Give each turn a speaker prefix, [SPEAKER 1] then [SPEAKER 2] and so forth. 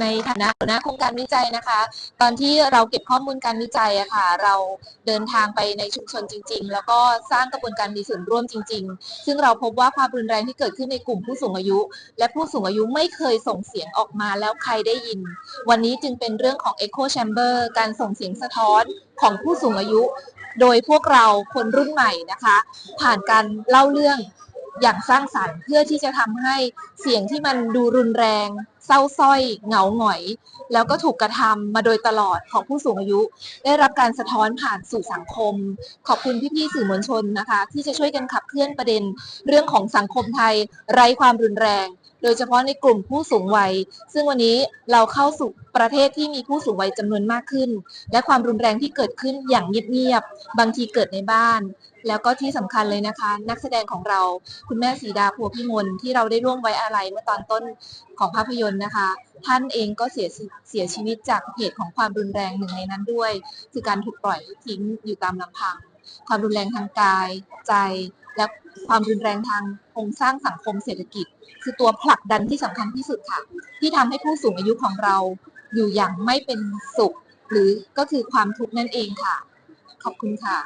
[SPEAKER 1] ในฐานะหัวหน้าโครงการวิจัยนะคะ ตอนที่เราเก็บข้อมูลการวิจัยอะค่ะ เราเดินทางไปในชุมชนจริง ๆ แล้วก็สร้างกระบวนการมีส่วนร่วมจริง ๆ ซึ่งเราพบว่าความรุนแรงที่เกิดขึ้นในกลุ่มผู้สูงอายุ และผู้สูงอายุไม่เคยส่งเสียงออกมาแล้วใครได้ยิน วันนี้จึงเป็นเรื่องของ Echo Chamber การส่งเสียงสะท้อนของผู้สูงอายุ โดยพวกเราคนรุ่นใหม่นะคะ ผ่านการเล่าเรื่องอย่างสร้างสรรค์เพื่อที่จะทำให้เสียงที่มันดูรุนแรง เศร้าสร้อยเหงาหงอย แล้วก็ถูกกระทำมาโดยตลอดของผู้สูงอายุ ได้รับการสะท้อนผ่านสู่สังคม ขอบคุณพี่ๆสื่อมวลชนนะคะ ที่จะช่วยกันขับเคลื่อนประเด็น เรื่องของสังคมไทยไร้ความรุนแรง โดยเฉพาะในกลุ่มผู้สูงวัย ซึ่งวันนี้เราเข้าสู่ประเทศที่มีผู้สูงวัยจำนวนมากขึ้น และความรุนแรงที่เกิดขึ้นอย่างเงียบๆบางทีเกิดในบ้าน แล้วก็ที่สำคัญเลยนะคะ นักแสดงของเราคุณแม่สีดาพัวพิมลที่เราได้ร่วมไว้อาลัยเมื่อตอนต้นของภาพยนตร์นะคะ ท่านเองก็เสียเสียชีวิตจากเหตุของความรุนแรงหนึ่งในนั้นด้วย คือการถูกปล่อยทิ้งอยู่ตามลำพัง ความรุนแรงทางกาย ใจ และความรุนแรงทางโครงสร้างสังคมเศรษฐกิจ คือตัวผลักดันที่สำคัญที่สุดค่ะ ที่ทำให้ผู้สูงอายุของเราอยู่อย่างไม่เป็นสุข หรือก็คือความทุกข์นั่นเองค่ะ ขอบคุณค่ะ